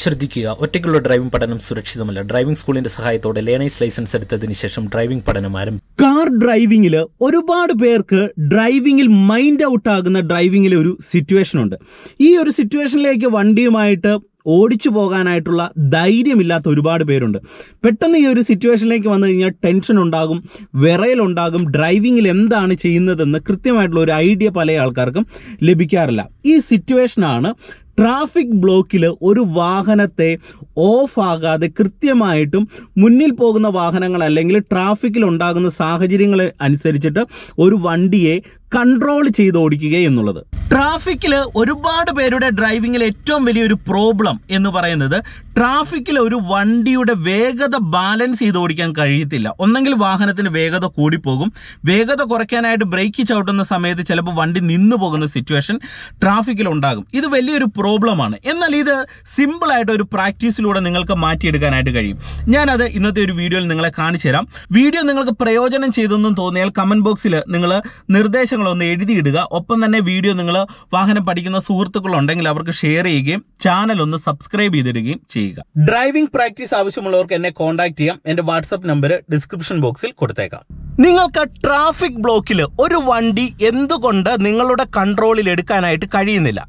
ശ്രദ്ധിക്കുക. ഒറ്റയ്ക്കുള്ള ഡ്രൈവിംഗ് പഠനം സുരക്ഷിതമല്ല. ഡ്രൈവിംഗ് സ്കൂളിന്റെ സഹായത്തോടെ ലേണേഴ്സ് ലൈസൻസ് എടുത്തതിന് ശേഷം ഡ്രൈവിംഗ് പഠനം ആരംഭിക്കും കാർ ഡ്രൈവിംഗിൽ ഒരുപാട് പേർക്ക് ഡ്രൈവിംഗിൽ മൈൻഡ് ഔട്ട് ആകുന്ന ഡ്രൈവിംഗിൽ ഒരു സിറ്റുവേഷൻ ഉണ്ട്. ഈ ഒരു സിറ്റുവേഷനിലേക്ക് വണ്ടിയുമായിട്ട് ഓടിച്ചു പോകാനായിട്ടുള്ള ധൈര്യമില്ലാത്ത ഒരുപാട് പേരുണ്ട്. പെട്ടെന്ന് ഈ ഒരു സിറ്റുവേഷനിലേക്ക് വന്നു കഴിഞ്ഞാൽ ടെൻഷൻ ഉണ്ടാകും വിറയലുണ്ടാകും. ഡ്രൈവിങ്ങിൽ എന്താണ് ചെയ്യുന്നതെന്ന് കൃത്യമായിട്ടുള്ള ഒരു ഐഡിയ പല ആൾക്കാർക്കും ലഭിക്കാറില്ല. ഈ സിറ്റുവേഷനാണ് ട്രാഫിക് ബ്ലോക്കിൽ ഒരു വാഹനത്തെ ഓഫ് കൃത്യമായിട്ടും മുന്നിൽ പോകുന്ന വാഹനങ്ങൾ അല്ലെങ്കിൽ ട്രാഫിക്കിൽ ഉണ്ടാകുന്ന സാഹചര്യങ്ങൾ അനുസരിച്ചിട്ട് ഒരു വണ്ടിയെ കൺട്രോൾ ചെയ്ത് ഓടിക്കുക എന്നുള്ളത്. ട്രാഫിക്കിൽ ഒരുപാട് പേരുടെ ഡ്രൈവിങ്ങിൽ ഏറ്റവും വലിയൊരു പ്രോബ്ലം എന്ന് പറയുന്നത് ട്രാഫിക്കിൽ ഒരു വണ്ടിയുടെ വേഗത ബാലൻസ് ചെയ്ത് ഓടിക്കാൻ കഴിയത്തില്ല. ഒന്നെങ്കിൽ വാഹനത്തിന് വേഗത കൂടിപ്പോകും. വേഗത കുറയ്ക്കാനായിട്ട് ബ്രേക്ക് ചവിട്ടുന്ന സമയത്ത് ചിലപ്പോൾ വണ്ടി നിന്നു പോകുന്ന സിറ്റുവേഷൻ ട്രാഫിക്കിൽ ഉണ്ടാകും. ഇത് വലിയൊരു പ്രോബ്ലമാണ് എന്നാൽ ഇത് സിമ്പിളായിട്ട് ഒരു പ്രാക്ടീസിലൂടെ നിങ്ങൾക്ക് മാറ്റിയെടുക്കാനായിട്ട് കഴിയും. ഞാനത് ഇന്നത്തെ ഒരു വീഡിയോയിൽ നിങ്ങളെ കാണിച്ചു തരാം വീഡിയോ നിങ്ങൾക്ക് പ്രയോജനം ചെയ്തെന്നും തോന്നിയാൽ കമന്റ് ബോക്സിൽ നിങ്ങൾ നിർദ്ദേശങ്ങളൊന്ന് എഴുതിയിടുക. ഒപ്പം തന്നെ വീഡിയോ നിങ്ങൾ വാഹനം പഠിക്കുന്ന സുഹൃത്തുക്കളുണ്ടെങ്കിൽ അവർക്ക് ഷെയർ ചെയ്യുകയും ചാനൽ ഒന്ന് സബ്സ്ക്രൈബ് ചെയ്തിടുകയും ചെയ്യുക. ഡ്രൈവിംഗ് പ്രാക്ടീസ് ആവശ്യമുള്ളവർക്ക് എന്നെ കോൺടാക്ട് ചെയ്യാം. എന്റെ വാട്സപ്പ് നമ്പർ ഡിസ്ക്രിപ്ഷൻ ബോക്സിൽ കൊടുത്തേക്കാം. നിങ്ങൾക്ക് ട്രാഫിക് ബ്ലോക്കിൽ ഒരു വണ്ടി എന്തുകൊണ്ട് നിങ്ങളുടെ കൺട്രോളിൽ എടുക്കാനായിട്ട് കഴിയുന്നില്ല?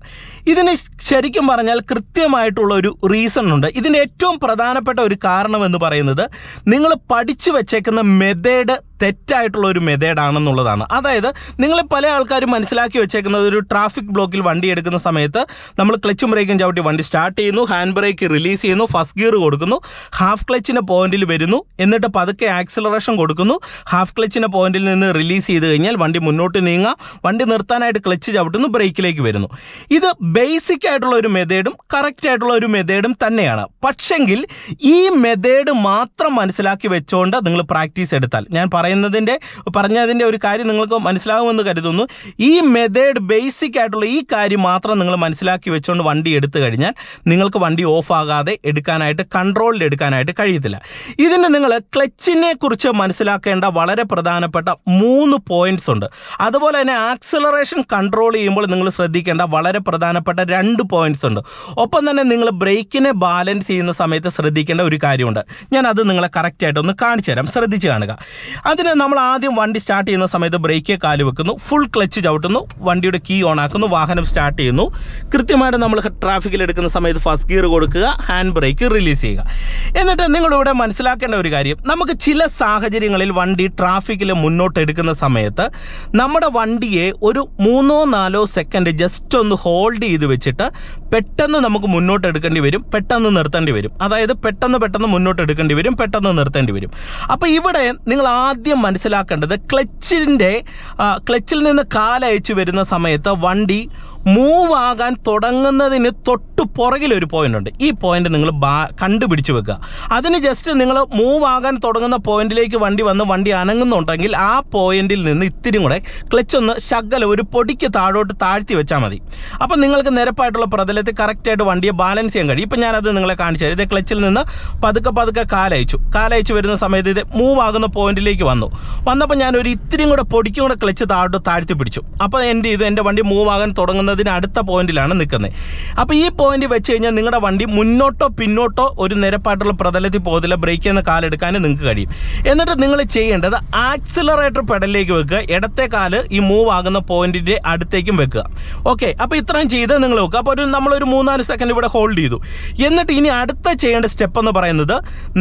ഇതിന് ശരിക്കും പറഞ്ഞാൽ കൃത്യമായിട്ടുള്ള ഒരു റീസൺ ഉണ്ട്. ഇതിന്റെ ഏറ്റവും പ്രധാനപ്പെട്ട ഒരു കാരണം എന്ന് പറയുന്നത് നിങ്ങൾ പഠിച്ചു വെച്ചേക്കുന്ന മെത്തേഡ് തെറ്റായിട്ടുള്ള ഒരു മെത്തേഡാണെന്നുള്ളതാണ് അതായത് നിങ്ങൾ പല ആൾക്കാരും മനസ്സിലാക്കി വെച്ചേക്കുന്നത് ഒരു ട്രാഫിക് ബ്ലോക്കിൽ വണ്ടി എടുക്കുന്ന സമയത്ത് നമ്മൾ ക്ലച്ചും ബ്രേക്കും ചവിട്ടി വണ്ടി സ്റ്റാർട്ട് ചെയ്യുന്നു ഹാൻഡ് ബ്രേക്ക് റിലീസ് ചെയ്യുന്നു ഫസ്റ്റ് ഗിയർ കൊടുക്കുന്നു ഹാഫ് ക്ലച്ചിന്റെ പോയിന്റിൽ വരുന്നു എന്നിട്ട് പതുക്കെ ആക്സിലറേഷൻ കൊടുക്കുന്നു ഹാഫ് ക്ലച്ചിന്റെ പോയിന്റിൽ നിന്ന് റിലീസ് ചെയ്ത് കഴിഞ്ഞാൽ വണ്ടി മുന്നോട്ട് നീങ്ങാം വണ്ടി നിർത്താനായിട്ട് ക്ലച്ച് ചവിട്ടുന്നു ബ്രേക്കിലേക്ക് വരുന്നു. ഇത് ബേസിക് ആയിട്ടുള്ള ഒരു മെത്തേഡും കറക്റ്റ് ആയിട്ടുള്ള ഒരു മെത്തേഡും തന്നെയാണ്. പക്ഷെങ്കിൽ ഈ മെത്തേഡ് മാത്രം മനസ്സിലാക്കി വെച്ചുകൊണ്ട് നിങ്ങൾ പ്രാക്ടീസ് എടുത്താൽ ഞാൻ പറയുന്നതിന്റെ പറഞ്ഞതിന്റെ ഒരു കാര്യം നിങ്ങൾക്ക് മനസ്സിലാകുമെന്ന് കരുതുന്നു. ഈ മെത്തേഡ് ബേസിക് ആയിട്ടുള്ള ഈ കാര്യം മാത്രം നിങ്ങൾ മനസ്സിലാക്കി വെച്ചുകൊണ്ട് വണ്ടി എടുത്തു കഴിഞ്ഞാൽ നിങ്ങൾക്ക് വണ്ടി ഓഫ് ആകാതെ എടുക്കാനായിട്ട് കൺട്രോളിൽ എടുക്കാനായിട്ട് കഴിയത്തില്ല. ഇതിന് നിങ്ങൾ ക്ലച്ചിനെ കുറിച്ച് മനസ്സിലാക്കേണ്ട വളരെ പ്രധാനപ്പെട്ട മൂന്ന് പോയിന്റ്സ് ഉണ്ട്. അതുപോലെ തന്നെ ആക്സിലറേഷൻ കൺട്രോൾ ചെയ്യുമ്പോൾ നിങ്ങൾ ശ്രദ്ധിക്കേണ്ട വളരെ പ്രധാനപ്പെട്ട രണ്ട് പോയിന്റ്സ് ഉണ്ട്. ഒപ്പം തന്നെ നിങ്ങൾ ബ്രേക്കിനെ ബാലൻസ് ചെയ്യുന്ന സമയത്ത് ശ്രദ്ധിക്കേണ്ട ഒരു കാര്യമുണ്ട്. ഞാൻ അത് നിങ്ങളെ കറക്റ്റായിട്ടൊന്ന് കാണിച്ചു തരാം. ശ്രദ്ധിച്ച് കാണുക. അതിന് നമ്മൾ ആദ്യം വണ്ടി സ്റ്റാർട്ട് ചെയ്യുന്ന സമയത്ത് ബ്രേക്ക് കാൽ വെക്കുന്നു ഫുൾ ക്ലച്ച് ചവിട്ടുന്നു വണ്ടിയുടെ കീ ഓൺ ആക്കുന്നു വാഹനം സ്റ്റാർട്ട് ചെയ്യുന്നു. കൃത്യമായിട്ട് നമ്മൾ ട്രാഫിക്കിൽ എടുക്കുന്ന സമയത്ത് ഫസ്റ്റ് ഗിയർ കൊടുക്കുക ഹാൻഡ് ബ്രേക്ക് റിലീസ് ചെയ്യുക. എന്നിട്ട് നിങ്ങളിവിടെ മനസ്സിലാക്കേണ്ട ഒരു കാര്യം നമുക്ക് ചില സാഹചര്യങ്ങളിൽ വണ്ടി ട്രാഫിക്കിൽ മുന്നോട്ട് എടുക്കുന്ന സമയത്ത് നമ്മുടെ വണ്ടിയെ ഒരു മൂന്നോ നാലോ സെക്കൻഡ് ജസ്റ്റ് ഒന്ന് ഹോൾഡ് ചെയ്ത് വെച്ചിട്ട് പെട്ടെന്ന് നമുക്ക് മുന്നോട്ട് എടുക്കേണ്ടി വരും പെട്ടെന്ന് നിർത്തേണ്ടി വരും. അതായത് പെട്ടെന്ന് പെട്ടെന്ന് മുന്നോട്ട് എടുക്കേണ്ടി വരും പെട്ടെന്ന് നിർത്തേണ്ടി വരും. അപ്പോൾ ഇവിടെ നിങ്ങൾ ആദ്യം മനസ്സിലാക്കേണ്ടത് ക്ലച്ചിന്റെ ക്ലച്ചിൽ നിന്ന് കാലയച്ച് വരുന്ന സമയത്ത് വണ്ടി മൂവ് ആകാൻ തുടങ്ങുന്നതിന് തൊട്ട് പുറകിലൊരു പോയിന്റ് ഉണ്ട്. ഈ പോയിന്റ് നിങ്ങൾ കണ്ടുപിടിച്ച് വെക്കുക. അതിന് ജസ്റ്റ് നിങ്ങൾ മൂവ് ആകാൻ തുടങ്ങുന്ന പോയിന്റിലേക്ക് വണ്ടി വന്ന് വണ്ടി അനങ്ങുന്നുണ്ടെങ്കിൽ ആ പോയിന്റിൽ നിന്ന് ഇത്തിരി കൂടെ ക്ലച്ച് ഒന്ന് ശകലം ഒരു പൊടിക്ക് താഴോട്ട് താഴ്ത്തി വെച്ചാൽ മതി. അപ്പം നിങ്ങൾക്ക് നിരപ്പായിട്ടുള്ള പ്രതലത്തിൽ കറക്റ്റായിട്ട് വണ്ടിയെ ബാലൻസ് ചെയ്യാൻ കഴിയും. ഇപ്പം ഞാനത് നിങ്ങളെ കാണിച്ചു തരാം. ഇത് ക്ലച്ചിൽ നിന്ന് പതുക്കെ പതുക്കെ കാലയച്ചു. കാലയച്ചു വരുന്ന സമയത്ത് ഇത് മൂവ് ആകുന്ന പോയിന്റിലേക്ക് വന്നു. വന്നപ്പോൾ ഞാനൊരു ഇത്തിരിയും കൂടെ പൊടിക്കും കൂടെ ക്ലച്ച് താഴോട്ട് താഴ്ത്തി പിടിച്ചു. അപ്പോൾ എന്റെ ഇത് എന്റെ വണ്ടി മൂവ് ആകാൻ തുടങ്ങുന്നതിന് അടുത്ത പോയിന്റിലാണ് നിൽക്കുന്നത് അപ്പോൾ ഈ പോയിന്റ് വെച്ച് കഴിഞ്ഞാൽ നിങ്ങളുടെ വണ്ടി മുന്നോട്ടോ പിന്നോട്ടോ ഒരു നിരപ്പായിട്ടുള്ള പ്രതലത്തിൽ പോകത്തില്ല. ബ്രേക്ക് ചെയ്യുന്ന കാലെടുക്കാൻ നിങ്ങൾക്ക് കഴിയും. എന്നിട്ട് നിങ്ങൾ ചെയ്യേണ്ടത് ആക്സിലറേറ്റർ പെഡലിലേക്ക് വെക്കുക. ഇടത്തെ കാൽ ഈ മൂവ് ആകുന്ന പോയിന്റിന്റെ അടുത്തേക്കും വെക്കുക. ഓക്കെ അപ്പോൾ ഇത്രയും ചെയ്ത് നിങ്ങൾ വെക്കുക. അപ്പോൾ ഒരു നമ്മളൊരു മൂന്നാൽ സെക്കൻഡ് ഇവിടെ ഹോൾഡ് ചെയ്തു. എന്നിട്ട് ഇനി അടുത്ത ചെയ്യേണ്ട സ്റ്റെപ്പ് എന്ന് പറയുന്നത്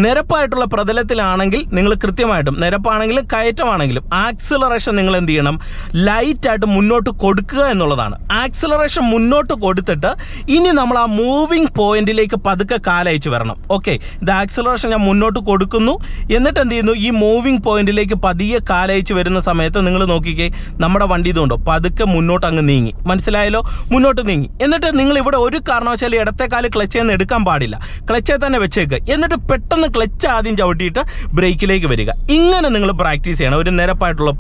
നിരപ്പായിട്ടുള്ള പ്രതലത്തിലാണെങ്കിൽ നിങ്ങൾ കൃത്യമായിട്ടും നിരപ്പാണെങ്കിലും കയറ്റമാണെങ്കിലും ആക്സിലറേഷൻ നിങ്ങൾ എന്ത് ചെയ്യണം? ലൈറ്റായിട്ട് മുന്നോട്ട് കൊടുക്കുക എന്നുള്ളതാണ്. ആക്സിലറേഷൻ മുന്നോട്ട് കൊടുത്തിട്ട് ഇനി നമ്മൾ ആ മൂവിങ് പോയിന്റിലേക്ക് പതുക്കെ കാലയച്ച് വരണം. ഓക്കെ ഇത് ആക്സിലറേഷൻ ഞാൻ മുന്നോട്ട് കൊടുക്കുന്നു. എന്നിട്ട് എന്ത് ചെയ്യുന്നു? ഈ മൂവിങ് പോയിന്റിലേക്ക് പതിയെ കാലയച്ച് വരുന്ന സമയത്ത് നിങ്ങൾ നോക്കിക്കേ നമ്മുടെ വണ്ടി ഇതുണ്ടോ? പതുക്കെ മുന്നോട്ട് അങ്ങ് നീങ്ങി. മനസ്സിലായല്ലോ? മുന്നോട്ട് നീങ്ങി. എന്നിട്ട് നിങ്ങൾ ഇവിടെ ഒരു കാരണവശാലും ഇടത്തെ കാൽ ക്ലച്ചിൽ നിന്ന് എടുക്കാൻ പാടില്ല. ക്ലച്ചെ തന്നെ വെച്ചേക്ക്. എന്നിട്ട് പെട്ടെന്ന് ക്ലച്ച് ആദ്യം ചവിട്ടിയിട്ട് ബ്രേക്കിലേക്ക് വരിക. ഇങ്ങനെ നിങ്ങൾ പ്രാക്ടീസ് ചെയ്യണം. ഒരു നിരപ്പായിട്ടുള്ള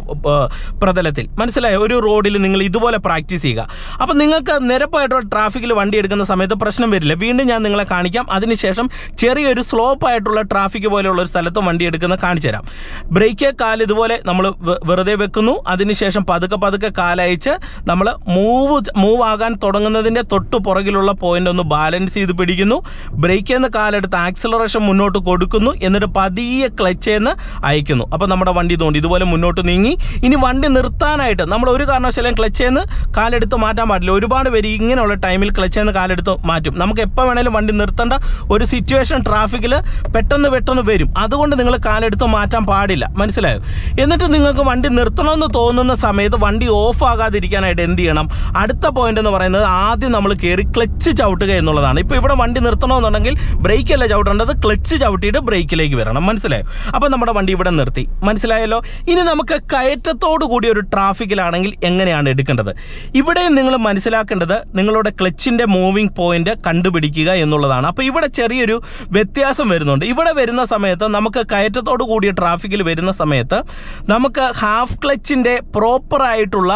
പ്രതലത്തിൽ. മനസ്സിലായോ? ഒരു റോഡിൽ നിങ്ങൾ ഇതുപോലെ പ്രാക്ടീസ് ചെയ്യുക. അപ്പോൾ നിങ്ങൾക്ക് നിരപ്പായിട്ടുള്ള ട്രാഫിക്കിൽ വണ്ടി എടുക്കുന്ന സമയത്ത് പ്രശ്നം വരില്ല. വീണ്ടും ഞാൻ നിങ്ങളെ കാണിക്കാം. അതിനുശേഷം ചെറിയൊരു സ്ലോപ്പ് ആയിട്ടുള്ള ട്രാഫിക് പോലെയുള്ള ഒരു സ്ഥലത്ത് വണ്ടി എടുക്കുന്ന കാണിച്ചു തരാം. ബ്രേക്ക് കാൽ ഇതുപോലെ നമ്മൾ വെറുതെ വെക്കുന്നു. അതിനുശേഷം പതുക്കെ പതുക്കെ കാലയച്ച് നമ്മൾ മൂവ് മൂവ് ആകാൻ തുടങ്ങുന്നതിന്റെ തൊട്ട് പുറകിലുള്ള പോയിന്റ് ഒന്ന് ബാലൻസ് ചെയ്ത് പിടിക്കുന്നു. ബ്രേക്കിൽ നിന്ന് കാലെടുത്ത് ആക്സിലറേഷൻ മുന്നോട്ട് കൊടുക്കുന്നു. എന്നിട്ട് പതിയെ ക്ലച്ചിൽ നിന്ന് അയക്കുന്നു. അപ്പോൾ നമ്മുടെ വണ്ടി തോണ്ടി. ഇതുപോലെ മുന്നോട്ട് നീങ്ങി. ഇനി വണ്ടി നിർത്താനായിട്ട് നമ്മൾ ഒരു കാരണവശാലും ക്ലച്ചിൽ നിന്ന് കാലെടുത്ത് മാറ്റാൻ പാടില്ല. ഒരുപാട് പേര് ഇങ്ങനെയുള്ള ടൈമിൽ ക്ലച്ചിൽ നിന്ന് കാലെടുത്ത് മാറ്റും. നമുക്ക് എപ്പോൾ വേണേലും വണ്ടി നിർത്തേണ്ട ഒരു സിറ്റുവേഷൻ ട്രാഫിക്കിൽ പെട്ടെന്ന് പെട്ടെന്ന് വരും. അതുകൊണ്ട് നിങ്ങൾ കാലെടുത്ത് മാറ്റാൻ പാടില്ല. മനസ്സിലായോ? എന്നിട്ട് നിങ്ങൾക്ക് വണ്ടി നിർത്തണമെന്ന് തോന്നുന്ന സമയത്ത് വണ്ടി ഓഫ് ആകാതിരിക്കാനായിട്ട് എന്ത് ചെയ്യണം? അടുത്ത പോയിന്റ് എന്ന് പറയുന്നത് ആദ്യം നമ്മൾ കയറി ക്ലച്ച് ചവിട്ടുക എന്നുള്ളതാണ്. ഇപ്പോൾ ഇവിടെ വണ്ടി നിർത്തണമെന്നുണ്ടെങ്കിൽ ബ്രേക്കല്ല ചവിട്ടേണ്ടത്? ക്ലച്ച് ചവിട്ടിയിട്ട് ബ്രേക്കിലേക്ക് വരണം. മനസ്സിലായോ? അപ്പോൾ നമ്മുടെ വണ്ടി ഇവിടെ നിർത്തി. മനസ്സിലായല്ലോ? ഇനി നമുക്ക് കയറ്റത്തോടു കൂടി ഒരു ട്രാഫിക്കിലാണെങ്കിൽ എങ്ങനെയാണ് എടുക്കേണ്ടത്? ഇവിടെ നിങ്ങൾ മനസ്സിലാക്കേണ്ടത് നിങ്ങളുടെ ക്ലച്ചിന്റെ മൂവിങ് പോയിന്റ് കണ്ടുപിടിക്കുക എന്നുള്ളതാണ്. അപ്പോൾ ഇവിടെ ചെറിയൊരു വ്യത്യാസം വരുന്നുണ്ട്. ഇവിടെ വരുന്ന സമയത്ത് നമുക്ക് കയറ്റത്തോടു കൂടിയ ട്രാഫിക്കിൽ വരുന്ന സമയത്ത് നമുക്ക് ഹാഫ് ക്ലച്ചിന്റെ പ്രോപ്പറായിട്ടുള്ള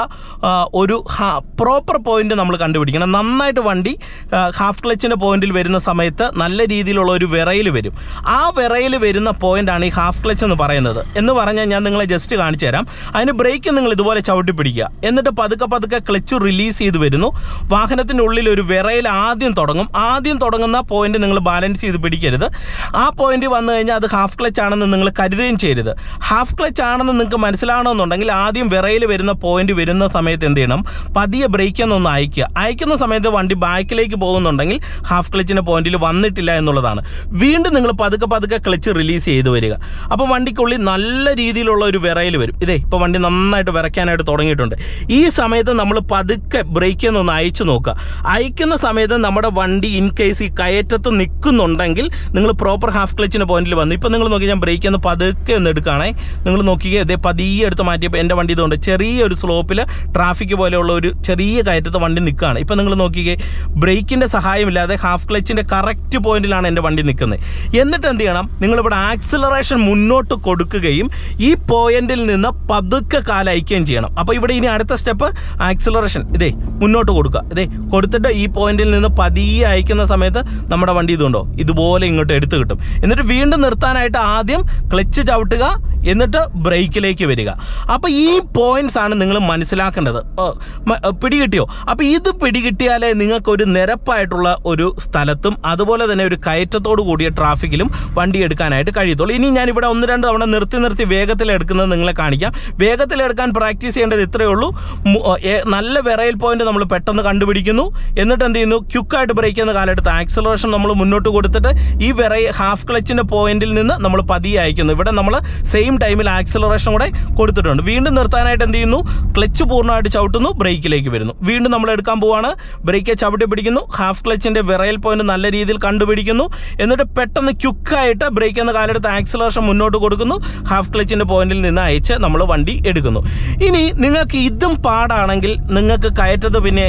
ഒരു പ്രോപ്പർ പോയിന്റ് നമ്മൾ കണ്ടുപിടിക്കണം. നന്നായിട്ട് വണ്ടി ഹാഫ് ക്ലച്ചിന്റെ പോയിന്റിൽ വരുന്ന സമയത്ത് നല്ല രീതിയിലുള്ള ഒരു വിറയിൽ വരും. ആ വിറയിൽ വരുന്ന പോയിന്റാണ് ഈ ഹാഫ് ക്ലച്ച് എന്ന് പറയുന്നത്. എന്ന് പറഞ്ഞാൽ ഞാൻ നിങ്ങളെ ജസ്റ്റ് കാണിച്ചു തരാം. അതിന് ബ്രേക്ക് നിങ്ങൾ ഇതുപോലെ ചവിട്ടി പിടിക്കുക. എന്നിട്ട് പതുക്കെ പതുക്കെ ക്ലച്ച് റിലീസ് ചെയ്ത് വരുന്നു. വാഹനത്തിന്റെ ഉള്ളിൽ ഒരു വിറയിൽ ആദ്യം തുടങ്ങും. ആദ്യം തുടങ്ങുന്ന പോയിന്റ് നിങ്ങൾ ബാലൻസ് ചെയ്ത് പിടിക്കരുത്. ആ പോയിന്റ് വന്നു കഴിഞ്ഞാൽ അത് ഹാഫ് ക്ലച്ച് ആണെന്ന് നിങ്ങൾ കരുതുകയും ചെയ്യരുത്. ഹാഫ് ക്ലച്ച് ആണെന്ന് നിങ്ങൾക്ക് മനസ്സിലാവണമെന്നുണ്ടെങ്കിൽ ആദ്യം വിറയിൽ വരുന്ന പോയിന്റ് വരുന്ന സമയത്ത് എന്ത് ചെയ്യണം? പതിയെ ബ്രേക്ക് എന്നൊന്ന് അയക്കുക അയക്കുന്ന സമയത്ത് വണ്ടി ബാക്കിലേക്ക് പോകുന്നുണ്ടെങ്കിൽ ഹാഫ് ക്ലച്ചിന്റെ പോയിന്റിൽ വന്നിട്ടില്ല എന്നുള്ളതാണ്. വീണ്ടും നിങ്ങൾ പതുക്കെ പതുക്കെ ക്ലച്ച് റിലീസ് ചെയ്ത് വരിക. അപ്പോൾ വണ്ടിക്കുള്ളിൽ നല്ല രീതിയിലുള്ള ഒരു വിറയൽ വരും. ഇതേ ഇപ്പോൾ വണ്ടി നന്നായിട്ട് വിറയ്ക്കാനായിട്ട് തുടങ്ങിയിട്ടുണ്ട്. ഈ സമയത്ത് നമ്മൾ പതുക്കെ ബ്രേക്ക് ഒന്ന് അയച്ചു നോക്കുക. അയക്കുന്ന സമയത്ത് നമ്മുടെ വണ്ടി ഇൻ കേസ് ഈ കയറ്റത്ത് നിൽക്കുന്നുണ്ടെങ്കിൽ നിങ്ങൾ പ്രോപ്പർ ഹാഫ് ക്ലച്ചിന്റെ പോയിന്റിൽ വന്നു. ഇപ്പോൾ നിങ്ങൾ നോക്കി ഞാൻ ബ്രേക്ക് ഒന്ന് പതുക്കെ ഒന്ന് എടുക്കുകയാണേ. നിങ്ങൾ നോക്കിക്കുക ഇതേ പതിയെ എടുത്ത് മാറ്റിയപ്പോൾ എന്റെ വണ്ടി ഇതുകൊണ്ട് ചെറിയൊരു സ്ലോപ്പിൽ ട്രാഫിക് പോലെയുള്ള ഒരു ചെറിയ കയറ്റത്ത് വണ്ടി നിൽക്കുകയാണ്. ഇപ്പോൾ നിങ്ങൾ നോക്കിക്കേ ബ്രേക്കിന്റെ സഹായമില്ലാതെ ഹാഫ് ക്ലച്ചിന്റെ കറക്റ്റ് പോയിന്റിലാണ് എന്റെ വണ്ടി നിൽക്കുന്നത്. എന്നിട്ട് എന്ത് ചെയ്യണം? നിങ്ങളിവിടെ ആക്സിലറേഷൻ മുന്നോട്ട് കൊടുക്കുകയും ഈ പോയിന്റിൽ നിന്ന് പതുക്കെ കാലയക്കുകയും ചെയ്യണം. അപ്പോൾ ഇവിടെ ഇനി അടുത്ത സ്റ്റെപ്പ് ആക്സിലറേഷൻ ഇതേ മുന്നോട്ട് കൊടുക്കുക. ഇതേ കൊടുത്തിട്ട് ഈ പോയിന്റിൽ നിന്ന് പതിയെ അയക്കുന്ന സമയത്ത് നമ്മുടെ വണ്ടി ഇതുണ്ടോ? ഇതുപോലെ ഇങ്ങോട്ട് എടുത്തു കിട്ടും. എന്നിട്ട് വീണ്ടും നിർത്താനായിട്ട് ആദ്യം ക്ലച്ച് ചവിട്ടുക എന്നിട്ട് ബ്രേക്കിലേക്ക് വരിക. അപ്പോൾ ഈ പോയിന്റ്സ് ആണ് നിങ്ങൾ മനസ്സിലാക്കേണ്ടത്. പിടികിട്ടിയോ? അപ്പോൾ ഇത് പിടികിട്ടിയാലേ നിങ്ങൾക്കൊരു നിരപ്പായിട്ടുള്ള ഒരു സ്ഥലത്തും അതുപോലെ തന്നെ ഒരു കയറ്റത്തോടു കൂടിയ ട്രാഫിക്കിലും വണ്ടി എടുക്കാനായിട്ട് കഴിയത്തുള്ളൂ. ഇനി ഞാൻ ഇവിടെ ഒന്ന് രണ്ട് തവണ നിർത്തി നിർത്തി വേഗത്തിൽ എടുക്കുന്നത് നിങ്ങളെ കാണിക്കാം. വേഗത്തിൽ എടുക്കാൻ പ്രാക്ടീസ് ചെയ്യേണ്ടത് ഇത്രയേ ഉള്ളൂ. നല്ല വിറയിൽ പോയിന്റ് നമ്മൾ പെട്ടെന്ന് കണ്ടുപിടിക്കുന്നു. എന്നിട്ട് എന്ത് ചെയ്യുന്നു? ക്യുക്കായിട്ട് ബ്രേക്ക് ചെയ്യുന്ന കാലഘട്ടത്ത് ആക്സലറേഷൻ നമ്മൾ മുന്നോട്ട് കൊടുത്തിട്ട് ഈ വിറയ ഹാഫ് ക്ലച്ചിന്റെ പോയിന്റിൽ നിന്ന് നമ്മൾ പതിയെ അയക്കുന്നു. ഇവിടെ നമ്മൾ സെയിം ടൈമിൽ ആക്സിലറേഷൻ കൂടെ കൊടുത്തിട്ടുണ്ട്. വീണ്ടും നിർത്താനായിട്ട് എന്ത് ചെയ്യുന്നു? ക്ലച്ച് പൂർണമായിട്ട് ചവിട്ടുന്നു ബ്രേക്കിലേക്ക് വരുന്നു. വീണ്ടും നമ്മൾ എടുക്കാൻ പോവാണ്. ബ്രേക്ക് ചവിട്ടി പിടിക്കുന്നു. ഹാഫ് ക്ലച്ചിന്റെ വിറയൽ പോയിന്റ് നല്ല രീതിയിൽ കണ്ടുപിടിക്കുന്നു. എന്നിട്ട് പെട്ടെന്ന് ക്യുക്കായിട്ട് ബ്രേക്ക് എന്ന കാലെടുത്ത് ആക്സിലറേഷൻ മുന്നോട്ട് കൊടുക്കുന്നു. ഹാഫ് ക്ലച്ചിന്റെ പോയിന്റിൽ നിന്ന് അയച്ച് നമ്മൾ വണ്ടി എടുക്കുന്നു. ഇനി നിങ്ങൾക്ക് ഇതും പാടാണെങ്കിൽ നിങ്ങൾക്ക് കയറ്റത്ത് പിന്നെ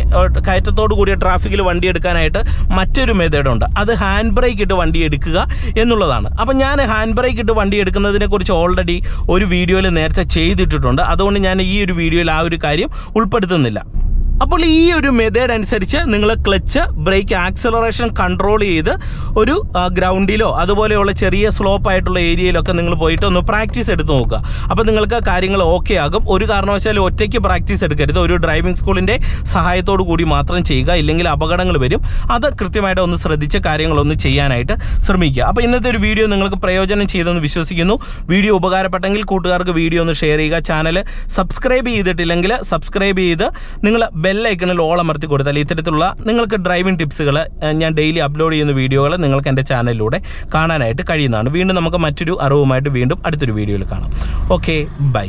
കയറ്റത്തോട് കൂടിയ ട്രാഫിക്കിൽ വണ്ടി എടുക്കാനായിട്ട് മറ്റൊരു മെത്തേഡ് ഉണ്ട്. അത് ഹാൻഡ് ബ്രേക്ക് ഇട്ട് വണ്ടി എടുക്കുക എന്നുള്ളതാണ്. അപ്പം ഞാൻ ഹാൻഡ് ബ്രേക്ക് ഇട്ട് വണ്ടി എടുക്കുന്നതിനെ കുറിച്ച് ഒരു വീഡിയോയിൽ നേരത്തെ ചെയ്തിട്ടിട്ടുണ്ട്. അതുകൊണ്ട് ഞാൻ ഈ ഒരു വീഡിയോയിൽ ആ ഒരു കാര്യം ഉൾപ്പെടുത്തുന്നില്ല. അപ്പോൾ ഈ ഒരു മെത്തേഡ് അനുസരിച്ച് നിങ്ങൾ ക്ലച്ച് ബ്രേക്ക് ആക്സലറേഷൻ കൺട്രോൾ ചെയ്ത് ഒരു ഗ്രൗണ്ടിലോ അതുപോലെയുള്ള ചെറിയ സ്ലോപ്പ് ആയിട്ടുള്ള ഏരിയയിലൊക്കെ നിങ്ങൾ പോയിട്ട് ഒന്ന് പ്രാക്ടീസ് എടുത്ത് നോക്കുക. അപ്പോൾ നിങ്ങൾക്ക് കാര്യങ്ങൾ ഓക്കെ ആകും. ഒരു കാരണവശാലും ഒറ്റയ്ക്ക് പ്രാക്ടീസ് എടുക്കരുത്. ഒരു ഡ്രൈവിംഗ് സ്കൂളിന്റെ സഹായത്തോടു കൂടി മാത്രം ചെയ്യുക. ഇല്ലെങ്കിൽ അപകടങ്ങൾ വരും. അത് കൃത്യമായിട്ട് ഒന്ന് ശ്രദ്ധിച്ച് കാര്യങ്ങളൊന്ന് ചെയ്യാനായിട്ട് ശ്രമിക്കുക. അപ്പോൾ ഇന്നത്തെ ഒരു വീഡിയോ നിങ്ങൾക്ക് പ്രയോജനം ചെയ്തെന്ന് വിശ്വസിക്കുന്നു. വീഡിയോ ഉപകാരപ്പെട്ടെങ്കിൽ കൂട്ടുകാർക്ക് വീഡിയോ ഒന്ന് ഷെയർ ചെയ്യുക. ചാനൽ സബ്സ്ക്രൈബ് ചെയ്തിട്ടില്ലെങ്കിൽ സബ്സ്ക്രൈബ് ചെയ്ത് നിങ്ങൾ ബെല്ലൈക്കണിൽ ഓൾ അമർത്തി കൊടുത്താൽ ഇത്തരത്തിലുള്ള നിങ്ങൾക്ക് ഡ്രൈവിംഗ് ടിപ്സുകൾ ഞാൻ ഡെയിലി അപ്ലോഡ് ചെയ്യുന്ന വീഡിയോകൾ നിങ്ങൾക്ക് എന്റെ ചാനലിലൂടെ കാണാനായിട്ട് കഴിയുന്നതാണ്. വീണ്ടും നമുക്ക് മറ്റൊരു അറിവുമായിട്ട് വീണ്ടും അടുത്തൊരു വീഡിയോയിൽ കാണാം. Okay bye